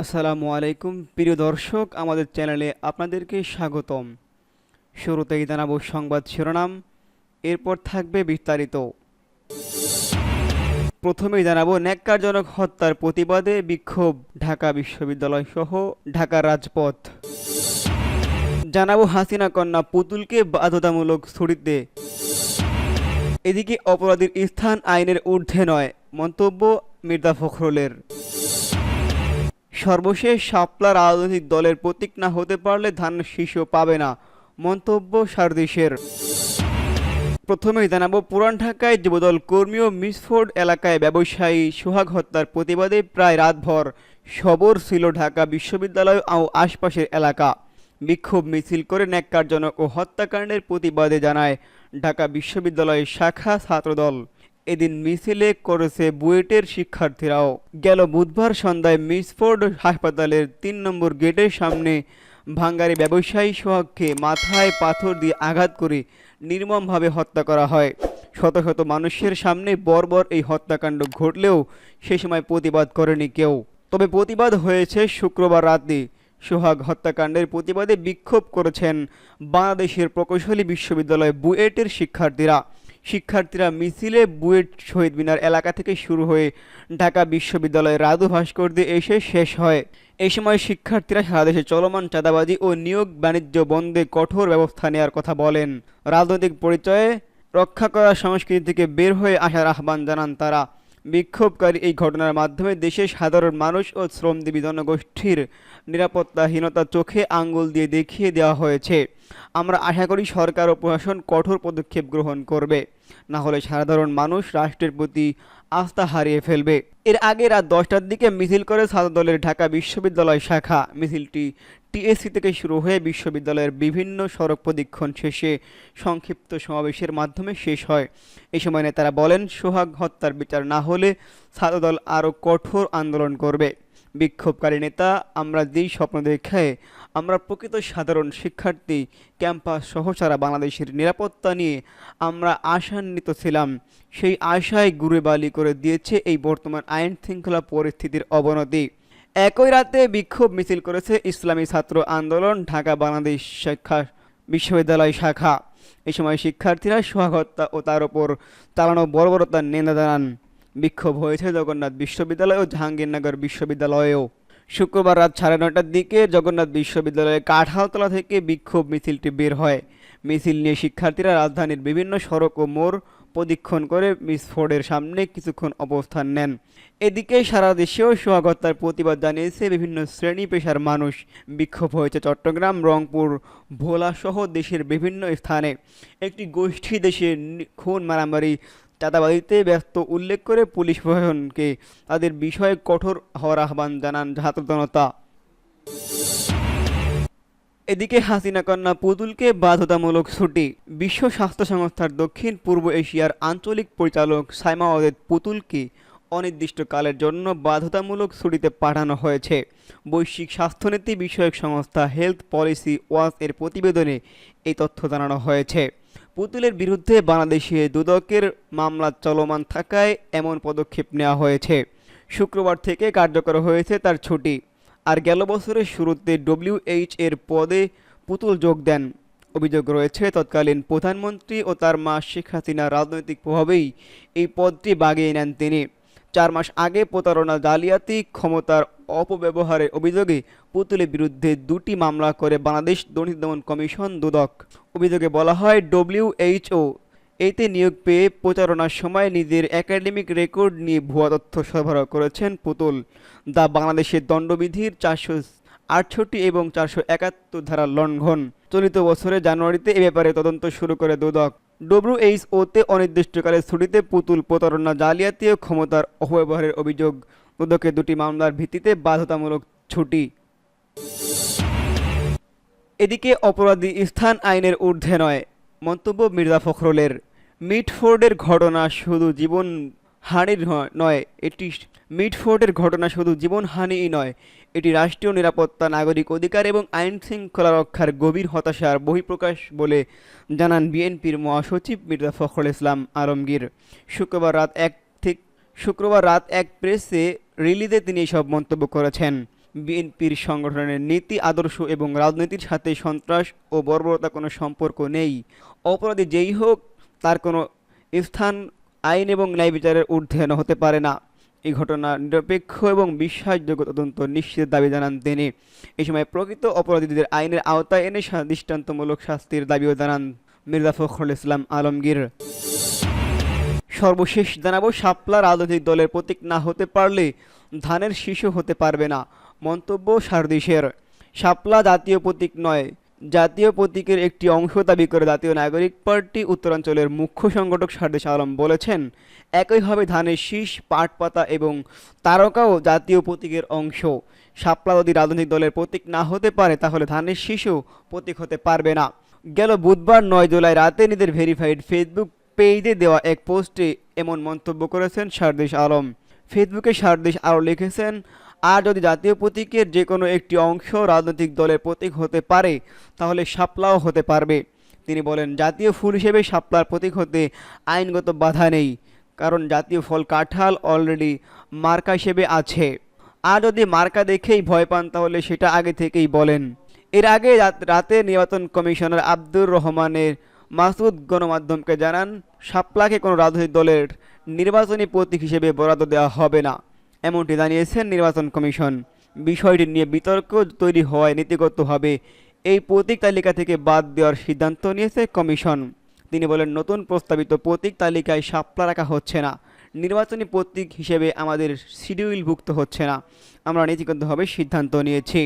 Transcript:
আসসালামু আলাইকুম। প্রিয় দর্শক, আমাদের চ্যানেলে আপনাদেরকে স্বাগতম। শুরুতেই জানাব সংবাদ শিরোনাম, এরপর থাকবে বিস্তারিত। প্রথমেই জানাব, ন্যাক্কারজনক হত্যার প্রতিবাদে বিক্ষোভ, ঢাকা বিশ্ববিদ্যালয় সহ ঢাকার রাজপথ। জানাব, হাসিনা কন্যা পুতুলকে বাধ্যতামূলক ছুটিতে এদিকে অপরাধীর স্থান আইনের ঊর্ধ্বে নয়, মন্তব্য মির্জা ফখরুলের। সর্বশেষ শাপলা রাজনৈতিক দলের প্রতীক না হতে পারলে ধান শীর্ষ পাবে না। মন্তব্য সারদেশের। প্রথমেই জানাব, পুরান ঢাকায় যুবদল কর্মী ও মিসফোর্ড এলাকায় ব্যবসায়ী সোহাগ হত্যার প্রতিবাদে প্রায় রাতভর সবর ছিল ঢাকা বিশ্ববিদ্যালয় ও আশপাশের এলাকা। বিক্ষোভ মিছিল করে ন্যাক্কারজনক ও হত্যাকাণ্ডের প্রতিবাদে জানায় ঢাকা বিশ্ববিদ্যালয়ের শাখা ছাত্রদল। এদিন মিছিলে করেছে বুয়েটের শিক্ষার্থীরাও। গেল বুধবার সন্ধ্যায় মিসফোর্ড হাসপাতালের তিন নম্বর গেটের সামনে ভাঙ্গারি ব্যবসায়ী সোহাগকে মাথায় পাথর দিয়ে আঘাত করে নির্মমভাবে হত্যা করা হয়। শত শত মানুষের সামনে বর্বর এই হত্যাকাণ্ড ঘটলেও সে সময় প্রতিবাদ করেনি কেউ। তবে প্রতিবাদ হয়েছে শুক্রবার রাতে। সোহাগ হত্যাকাণ্ডের প্রতিবাদে বিক্ষোভ করেছেন বাংলাদেশের প্রকৌশলী বিশ্ববিদ্যালয় বুয়েটের শিক্ষার্থীরা। শিক্ষার্থীরা মিছিলে বুয়েট শহীদ মিনার এলাকা থেকে শুরু হয়ে ঢাকা বিশ্ববিদ্যালয়ের রাধু ভাস্কর্যে এসে শেষ হয়। এই সময় শিক্ষার্থীরা সারা দেশে চলমান চাঁদাবাজি ও নিয়োগ বাণিজ্য বন্ধে কঠোর ব্যবস্থা নেওয়ার কথা বলেন। রাজনৈতিক পরিচয়ে রক্ষা করা সংস্কৃতি থেকে বের হয়ে আসার আহ্বান জানান তারা। বিক্ষোভকারী এই ঘটনার মাধ্যমে দেশের সাধারণ মানুষ ও শ্রমজীবী জনগোষ্ঠীর নিরাপত্তাহীনতা চোখে আঙ্গুল দিয়ে দেখিয়ে দেওয়া হয়েছে। আমরা আশা করি সরকার ও প্রশাসন কঠোর পদক্ষেপ গ্রহণ করবে। না হলে সাধারণ মানুষ রাষ্ট্রের প্রতি আস্থা হারিয়ে ফেলবে। এর আগে রাত দশটার দিকে মিছিল করে ছাত্র দলের ঢাকা বিশ্ববিদ্যালয় শাখা মিছিলটি টিএসসি থেকে শুরু হয়ে বিশ্ববিদ্যালয়ের বিভিন্ন সড়ক প্রদীক্ষণ শেষে সংক্ষিপ্ত সমাবেশের মাধ্যমে শেষ হয়। এই সময় নেতারা বলেন, সোহাগ হত্যার বিচার না হলে ছাত্রদল আরও কঠোর আন্দোলন করবে। বিক্ষোভকারী নেতা, আমরা যেই স্বপ্ন দেখে, আমরা প্রকৃত সাধারণ শিক্ষার্থী, ক্যাম্পাস সহ সারা বাংলাদেশের নিরাপত্তা নিয়ে আমরা আশান্বিত ছিলাম। সেই আশায় গুড়ে বালি করে দিয়েছে এই বর্তমান আইন শৃঙ্খলা পরিস্থিতির অবনতি। একই রাতে বিক্ষোভ মিছিল করেছে ইসলামী ছাত্র আন্দোলন, ঢাকা বাংলাদেশ শিক্ষা বিশ্ববিদ্যালয় শাখা। এই সময় শিক্ষার্থীরা সোহাগত্যা ও তার ওপর চালানো বর্বরতার নিন্দা জানান। বিক্ষোভ হয়েছে জগন্নাথ বিশ্ববিদ্যালয় ও জাহাঙ্গীরনগর বিশ্ববিদ্যালয়েও। শুক্রবার রাত সাড়ে নটার দিকে জগন্নাথ বিশ্ববিদ্যালয়ের কাঠালতলা থেকে বিক্ষোভ মিছিলটি বের হয়। মিছিল নিয়ে শিক্ষার্থীরা রাজধানীর বিভিন্ন সড়ক ও মোড় প্রদীক্ষণ করে মিস ফোর্ডের সামনে কিছুক্ষণ অবস্থান নেন। এদিকে সারা দেশেও সোহাগত্যার প্রতিবাদ জানিয়েছে বিভিন্ন শ্রেণি পেশার মানুষ। বিক্ষোভ হয়েছে চট্টগ্রাম, রংপুর, ভোলা সহ দেশের বিভিন্ন স্থানে। একটি গোষ্ঠী দেশে খুন, মারামারি চাঁদাবাদিতে ব্যস্ত উল্লেখ করে পুলিশ প্রশাসনকে তাদের বিষয়ে কঠোর হওয়ার আহ্বান জানান জনতা এদিকে হাসিনা কন্যা পুতুলকে বাধ্যতামূলক ছুটি। বিশ্ব স্বাস্থ্য সংস্থার দক্ষিণ পূর্ব এশিয়ার আঞ্চলিক পরিচালক সাইমা ওয়াজেদ পুতুলকে অনির্দিষ্টকালের জন্য বাধ্যতামূলক ছুটিতে পাঠানো হয়েছে। বৈশ্বিক স্বাস্থ্যনীতি বিষয়ক সংস্থা হেলথ পলিসি ওয়াচ এর প্রতিবেদনে এই তথ্য জানানো হয়েছে। পুতুলের বিরুদ্ধে বাংলাদেশে দুদকের মামলা চলমান থাকায় এমন পদক্ষেপ নেওয়া হয়েছে। শুক্রবার থেকে কার্যকর হয়েছে তার ছুটি। আর গেল বছরের শুরুতে ডব্লিউএইচ এর পদে পুতুল যোগ দেন। অভিযোগ রয়েছে, তৎকালীন প্রধানমন্ত্রী ও তার মা শেখ হাসিনা রাজনৈতিক প্রভাবেই এই পদটি বাগিয়ে নেন তিনি। চার মাস আগে প্রতারণা জালিয়াতি, ক্ষমতার অপব্যবহারের অভিযোগে পুতুলের বিরুদ্ধে দুটি মামলা করে বাংলাদেশ দুর্নীতি দমন কমিশন দুদক। অভিযোগে বলা হয় ডব্লিউএইচও এতে নিয়োগ পেয়ে প্রচারণার সময় নিজের একাডেমিক রেকর্ড নিয়ে ভুয়া তথ্য সরবরাহ করেছেন পুতুল দা বাংলাদেশের দণ্ডবিধির চারশো আটষট্টি এবং চারশো একাত্তর ধারা লঙ্ঘন। চলিত বছরের জানুয়ারিতে এ ব্যাপারে তদন্ত শুরু করে দুদক। ডব্লিউএইচওতে অনির্দিষ্টকালে ছুটিতে পুতুল প্রতারণা জালিয়াতি ও ক্ষমতার অপব্যবহারের অভিযোগ। দুদকে দুটি মামলার ভিত্তিতে বাধ্যতামূলক ছুটি। এদিকে অপরাধী স্থান আইনের ঊর্ধ্বে নয়, মন্তব্য মির্জা ফখরুলের। মিটফোর্ডের ঘটনা শুধু জীবন হানির নয়, এটি মিটফোর্ডের ঘটনা শুধু জীবনহানিই নয়, এটি রাষ্ট্রীয় নিরাপত্তা, নাগরিক অধিকার এবং আইন শৃঙ্খলা রক্ষার গভীর হতাশার বহিঃপ্রকাশ বলে জানান বিএনপির মহাসচিব মির্জা ফখরুল ইসলাম আলমগীর। শুক্রবার রাত এক থেকে শুক্রবার রাত এক প্রেসে রিলিজে তিনি এসব মন্তব্য করেছেন। বিএনপির সংগঠনের নীতি, আদর্শ এবং রাজনীতির সাথে সন্ত্রাস ও বর্বরতা কোনো সম্পর্ক নেই। অপরাধী যেই হোক, তার কোনো স্থান, আইন এবং ন্যায় বিচারের ঊর্ধ্বে হতে পারে না। এই ঘটনা নিরপেক্ষ এবং বিশ্বাসযোগ্য তদন্ত নিশ্চিত দাবি জানান তিনি। এই সময় প্রকৃত অপরাধীদের আইনের আওতায় এনে দৃষ্টান্তমূলক শাস্তির দাবিও জানান মির্জা ফখরুল ইসলাম আলমগীর। সর্বশেষ জানাব, শাপলা রাজনৈতিক দলের প্রতীক না হতে পারলে ধানের শিশু হতে পারবে না, মন্তব্য সারদিশের। শাপলা জাতীয় প্রতীক নয় জাতীয় প্রতীকের একটি অংশ দাবি করে জাতীয় নাগরিক পার্টি উত্তরাঞ্চলের মুখ্য সংগঠক সারদেশ আলম বলেছেন, একইভাবে ধানের শীষ পাট পাতা এবং তারকাও জাতীয় প্রতীকের অংশ। শাপলা যদি রাজনৈতিক দলের প্রতীক না হতে পারে, তাহলে ধানের শীষও প্রতীক হতে পারবে না। গেল বুধবার নয় জুলাই রাতে নিজের ভেরিফাইড ফেসবুক পেজে দেওয়া এক পোস্টে এমন মন্তব্য করেছেন সারদেশ আলম। ফেসবুকে সারদেশ আরও লিখেছেন, আর যদি জাতীয় প্রতীকের যে কোনো একটি অংশ রাজনৈতিক দলের প্রতীক হতে পারে, তাহলে শাপলাও হতে পারবে। তিনি বলেন, জাতীয় ফুল হিসেবে শাপলার প্রতীক হতে আইনগত বাধা নেই, কারণ জাতীয় ফল কাঁঠাল অলরেডি মার্কা হিসেবে আছে। আর যদি মার্কা দেখেই ভয় পান, তাহলে সেটা আগে থেকেই বলেন। এর আগে রাতে নির্বাচন কমিশনার আব্দুর রহমানের মাসুদ গণমাধ্যমকে জানান শাপলাকে কোনো রাজনৈতিক দলের নির্বাচনী প্রতীক হিসেবে বরাদ্দ দেওয়া হবে না, এমনটি জানিয়েছেন নির্বাচন কমিশন। বিষয়টি নিয়ে বিতর্ক তৈরি হওয়ায় নীতিগতভাবে এই প্রতীক তালিকা থেকে বাদ দেওয়ার সিদ্ধান্ত নিয়েছে কমিশন। তিনি বলেন, নতুন প্রস্তাবিত প্রতীক তালিকায় শাপলা রাখা হচ্ছে না, নির্বাচনী প্রতীক হিসেবে আমাদের শিডিউলভুক্ত হচ্ছে না। আমরা নীতিগতভাবে সিদ্ধান্ত নিয়েছি।